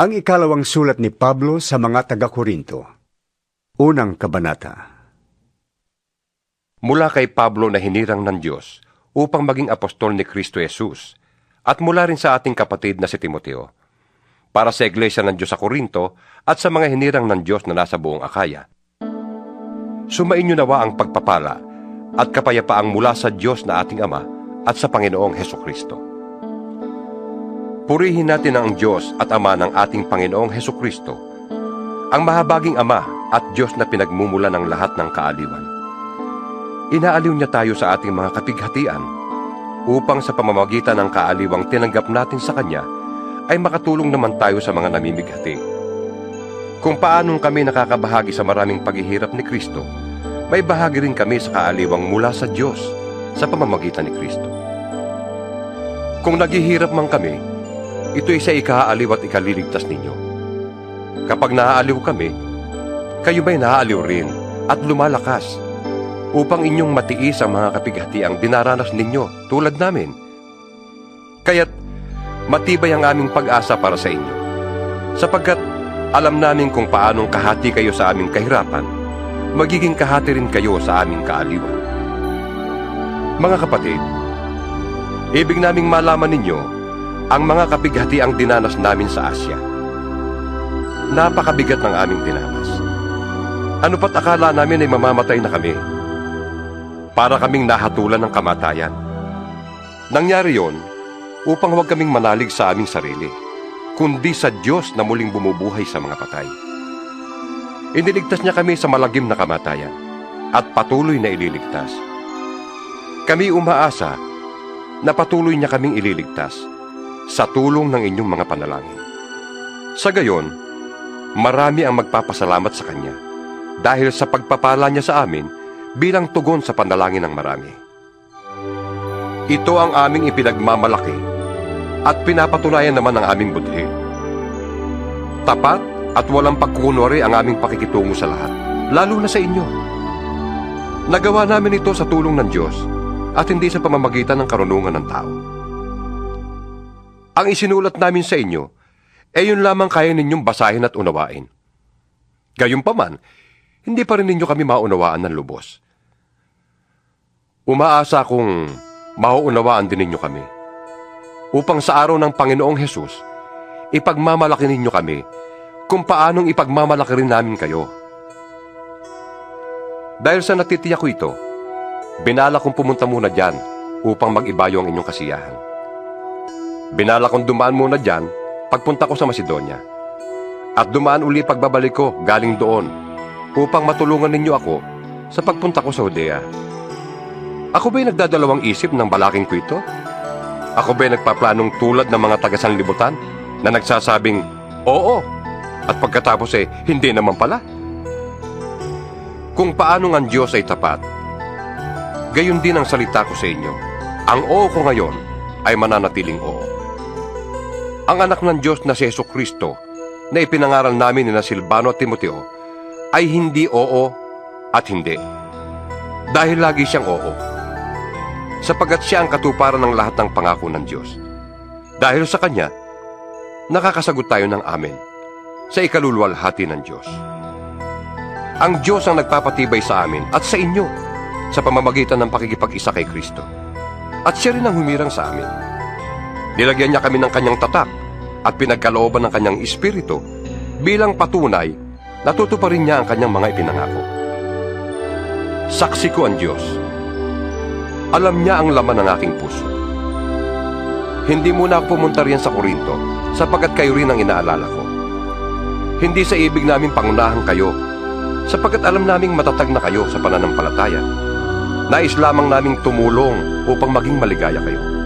Ang ikalawang sulat ni Pablo sa mga taga-Korinto. Unang kabanata. Mula kay Pablo na hinirang ng Diyos upang maging apostol ni Kristo Jesus at mula rin sa ating kapatid na si Timoteo para sa iglesia ng Diyos sa Korinto at sa mga hinirang ng Diyos na nasa buong Akaya. Sumainyo nawa ang pagpapala at kapayapaang mula sa Diyos na ating Ama at sa Panginoong Heso Kristo. Purihin natin ang Diyos at Ama ng ating Panginoong Heso Kristo, ang mahabaging Ama at Diyos na pinagmumula ng lahat ng kaaliwan. Inaaliw niya tayo sa ating mga kapighatian upang sa pamamagitan ng kaaliwang tinanggap natin sa Kanya ay makatulong naman tayo sa mga namimighati. Kung paanong kami nakakabahagi sa maraming paghihirap ni Kristo, may bahagi rin kami sa kaaliwang mula sa Diyos sa pamamagitan ni Kristo. Kung naghihirap man kami, ito'y sa ikaaliw at ikaliligtas ninyo. Kapag naaaliw kami, kayo ba'y naaaliw rin at lumalakas upang inyong matiis ang mga kapighatiang dinaranas ninyo tulad namin. Kaya't matibay ang aming pag-asa para sa inyo, sapagkat alam namin kung paanong kahati kayo sa aming kahirapan, magiging kahati rin kayo sa aming kaaliwan. Mga kapatid, ibig naming malaman ninyo ang mga kapighatiang dinanas namin sa Asya. Napakabigat ng aming dinanas. Ano pat akala namin ay mamamatay na kami? Para kaming nahatulan ng kamatayan. Nangyari yon upang huwag kaming manalig sa aming sarili, kundi sa Diyos na muling bumubuhay sa mga patay. Iniligtas niya kami sa malagim na kamatayan at patuloy na ililigtas. Kami umaasa na patuloy niya kaming ililigtas sa tulong ng inyong mga panalangin. Sa gayon, marami ang magpapasalamat sa Kanya dahil sa pagpapala niya sa amin bilang tugon sa panalangin ng marami. Ito ang aming ipinagmamalaki at pinapatunayan naman ng aming budhi. Tapat at walang pagkukunwari ang aming pakikitungo sa lahat, lalo na sa inyo. Nagawa namin ito sa tulong ng Diyos at hindi sa pamamagitan ng karunungan ng tao. Ang isinulat namin sa inyo, ay yun lamang kaya ninyong basahin at unawain. Gayunpaman, hindi pa rin ninyo kami maunawaan ng lubos. Umaasa kong mauunawaan din ninyo kami. Upang sa araw ng Panginoong Hesus, ipagmamalaki ninyo kami kung paanong ipagmamalaki rin namin kayo. Dahil sa natitiyak ko ito, binala kong pumunta muna dyan upang mag-ibayo ang inyong kasiyahan. Binala kong dumaan muna dyan pagpunta ko sa Macedonia. At dumaan uli pagbabalik ko galing doon upang matulungan ninyo ako sa pagpunta ko sa Judea. Ako ba'y nagdadalawang isip ng balaking ko ito? Ako ba'y nagpaplanong tulad ng mga taga-sanlibutan na nagsasabing, Oo, at pagkatapos eh, hindi naman pala? Kung paano ang Diyos ay tapat, gayon din ang salita ko sa inyo. Ang oo ko ngayon ay mananatiling oo. Ang anak ng Diyos na si Yeso Kristo na ipinangaral namin ni na Silvano at Timoteo ay hindi oo at hindi. Dahil lagi siyang oo. Sapagat siya ang katuparan ng lahat ng pangako ng Diyos. Dahil sa Kanya, nakakasagot tayo ng amen sa ikaluluwalhati ng Diyos. Ang Diyos ang nagpapatibay sa amin at sa inyo sa pamamagitan ng pakikipag-isa kay Kristo. At siya rin ang humirang sa amin. Nilagyan niya kami ng kanyang tatak at pinagkalooban ng kanyang espiritu bilang patunay na tutuparin niya ang kanyang mga ipinangako. Saksi ko ang Diyos. Alam niya ang laman ng aking puso. Hindi muna ako pumunta riyan sa Korinto sapagkat kayo rin ang inaalala ko. Hindi sa ibig namin pangunahan kayo sapagkat alam naming matatag na kayo sa pananampalataya. Nais lamang naming tumulong upang maging maligaya kayo.